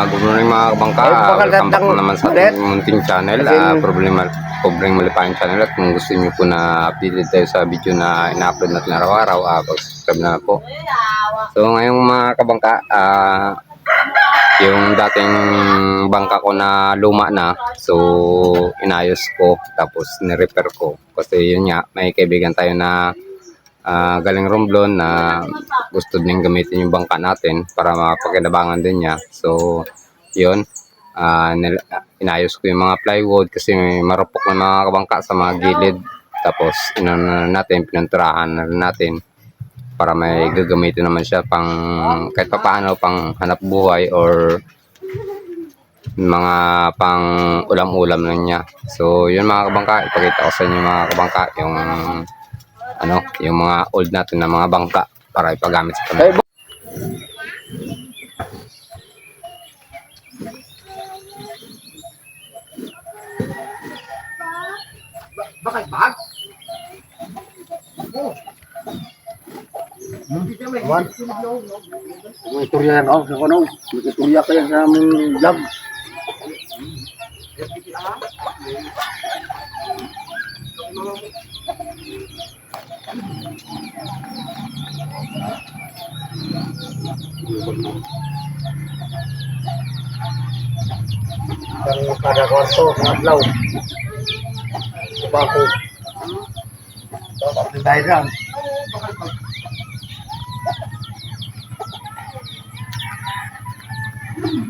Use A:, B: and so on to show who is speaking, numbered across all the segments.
A: Ah, good morning mga kabangka.
B: Baka
A: welcome back naman sa ating munting channel. Ah, problema, problema malipayan channel. At kung gusto niyo po na updated tayo sa video na ina-upload natin araw-araw, ah, subscribe na po. So ngayong mga kabangka, ah, yung dating bangka ko na luma na, so inayos ko, tapos ni-repair ko. Kasi yun nga, may kaibigan tayo na ah, galing Romblon na gusto din gamitin yung bangka natin para mapakinabangan din niya. So, yun. nil- inayos ko yung mga plywood kasi may marupok na mga kabangka sa mga gilid. Tapos, inano na natin, pinanturahan na natin para may gagamitin naman siya pang kahit pa paano pang hanap buhay or mga pang ulam-ulam lang niya. So, yun mga kabangka, ipakita ko sa inyo mga kabangka yung ano, yung mga old natin na mga bangka para ipagamit sa kanila.
B: Bakit bag? Man, may istorya yan ako sa. May kaya sa aming vlog. Ang kada kwarto, mga adlaw. Tabako. Dapat
C: ng diagram.
B: Thank you.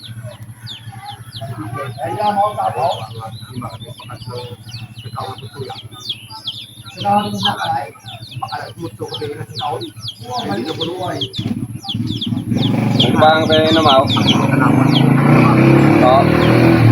B: buwak lang. Para pintura ba ito?
C: Buhay ka mo pa manday itong mga kabinet. Punta pintura.
B: Ako, ang lamon. Ay, lamon, tapo. Sinahan mo na kalay. Makalatmuto ko din na sinaon. Mali na buluway.
A: Ang bang tayo namaw? Oo.
B: Bakit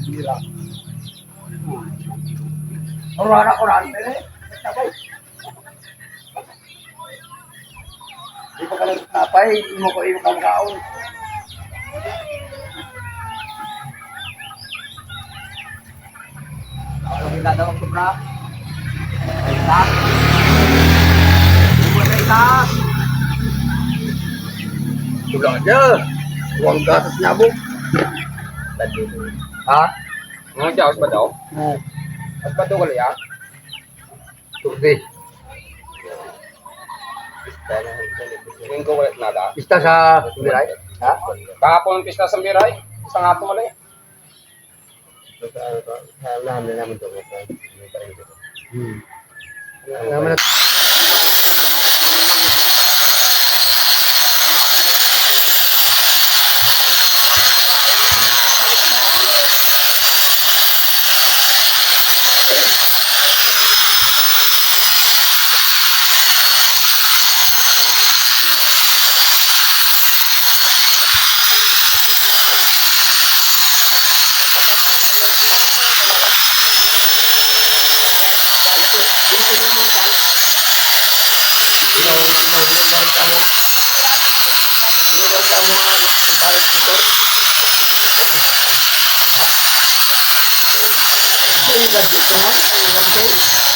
B: sila? Orang orang orang ini, sabay. Di pa kalang napay, imo ko imo kang kaon. Ano kita daw? Ita. Ibu na ita. Kubra aja. Uang gatas nyabuk. Ha?
A: Jawas ba daw?
B: Hmm.
A: At ba daw kali ah?
B: Turdi.
A: Tingin ko ulit nada.
B: Pista sa Biray? Ha?
A: Kahapon pista sa Miray. Isang nga mali.
C: Alam na naman ito.
B: Hmm. Naman
D: Làm việc.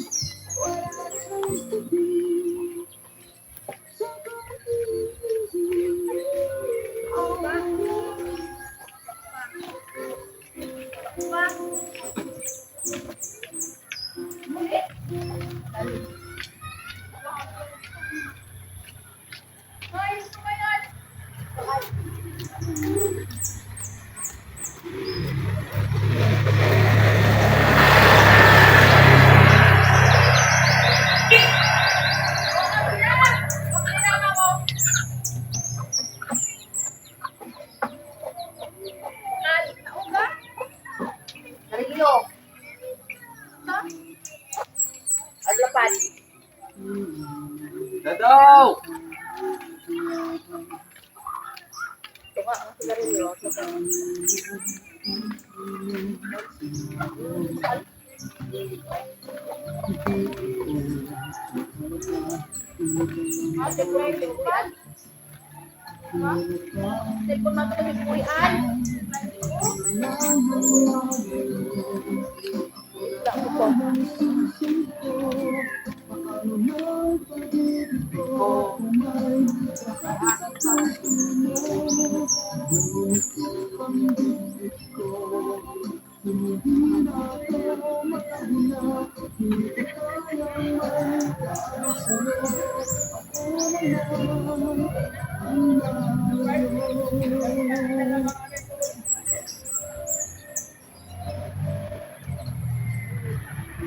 D: Ate, pwede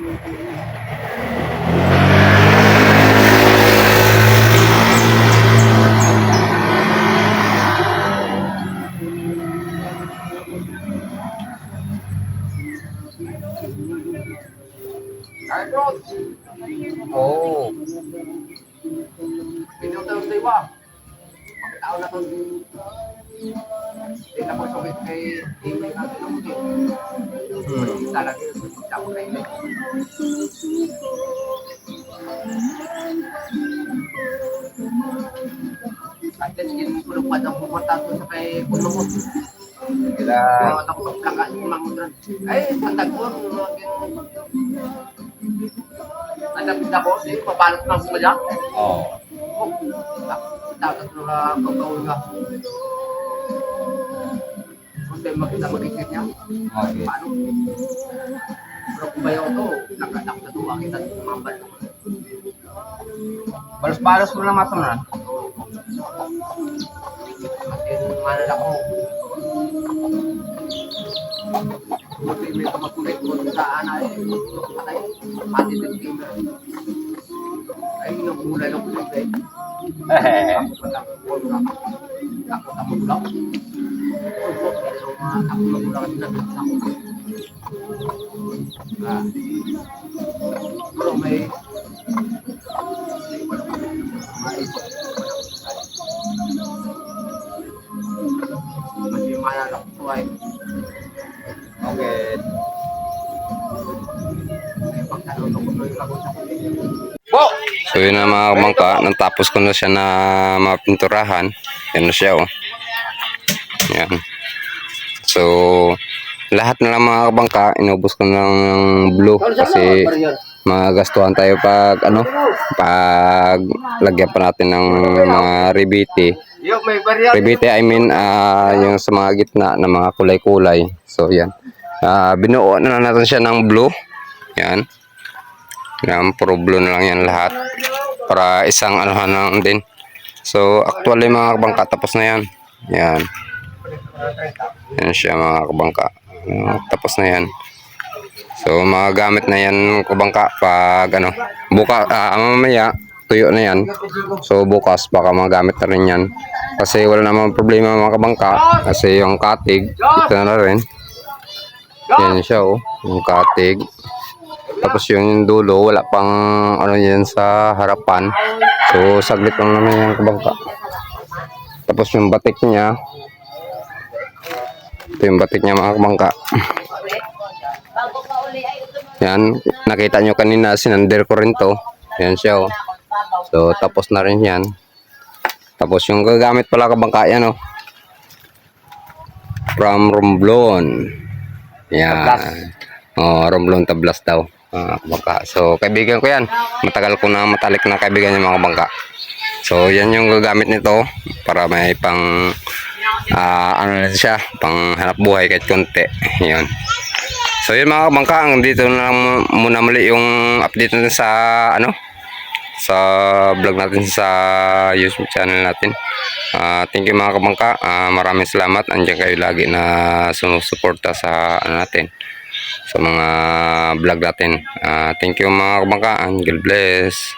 B: Sa iwa. Pakitao na itong hindi na ko sakit kay hindi natin ang hindi. Talaga sakit ako kay At least yung kulupad ang pupunta ko sa kay puno mo.
A: Sila.
B: Kaya ako ng plaka yung mga mudran. Ay, patag ko. Nadapit ako. Hindi, pabalot na ako dyan.
A: Oo.
B: Oh, dapat na pagkawin ka. Kung tayo makita magigit niya,
A: Okay.
B: Pero kung bayaw to, nakadak na tuwa kita ng mga balo.
A: Balos-balos mo lang.
B: Kasi yung manal ako, Buti may kamakulit ko sa ana eh. Patay. Pati ng tingnan. Ay, nakulay ng kulit eh. Ako pa lang. Ako lang. Ako ako lang. Opo, pero mga ako lang lang din ang Ah. Pero may Masih maya lang po ay
A: Okay.
B: ko yung.
A: So yun na mga kabangka, natapos ko na siya na mapinturahan. Yan na siya oh. Yan. So, lahat na lang mga kabangka, inubos ko na lang ng blue kasi magastuhan tayo pag ano, pag lagyan pa natin ng mga ribiti. Ribiti, I mean, ah, yung sa mga gitna na mga kulay-kulay. So, yan. Ah, binuo na lang natin siya ng blue. Yan. Yan, puro blue na lang yan lahat. Para isang anuhan lang din. So, actually mga kabangka, tapos na yan. Yan. Yan siya mga kabangka. Tapos na yan. So, mga gamit na yan kabangka pag ano, buka, ah, mamaya, tuyo na yan. So, bukas baka magamit na rin yan. Kasi wala namang problema mga kabangka. Kasi yung katig, ito na rin. Yan siya oh, yung katig. Tapos yung dulo, wala pang ano yan sa harapan. So, saglit lang naman yung kabangka. Tapos yung batik niya, Ito yung batik niya mga
D: mo.
A: Yan, nakita nyo kanina, sinander ko rin to. Yan siya oh. So, tapos na rin yan. Tapos yung gagamit pala kabangka yan oh. From Romblon. Yan. Oh, Romblon Tablas daw. mga kabangka. So, kaibigan ko yan. Matagal ko na matalik na kaibigan yung mga kabangka. So, yan yung gagamit nito para may pang ah, ano na siya, pang hanap buhay kahit konti. Yun. So yun mga kabangka, ang dito na lang mu- muna muli yung update natin sa ano sa vlog natin sa YouTube channel natin. Ah, thank you mga kabangka. Ah, maraming salamat. Andiyan kayo lagi na sumusuporta sa ano natin sa mga vlog natin. Ah, thank you mga kabangka and God bless.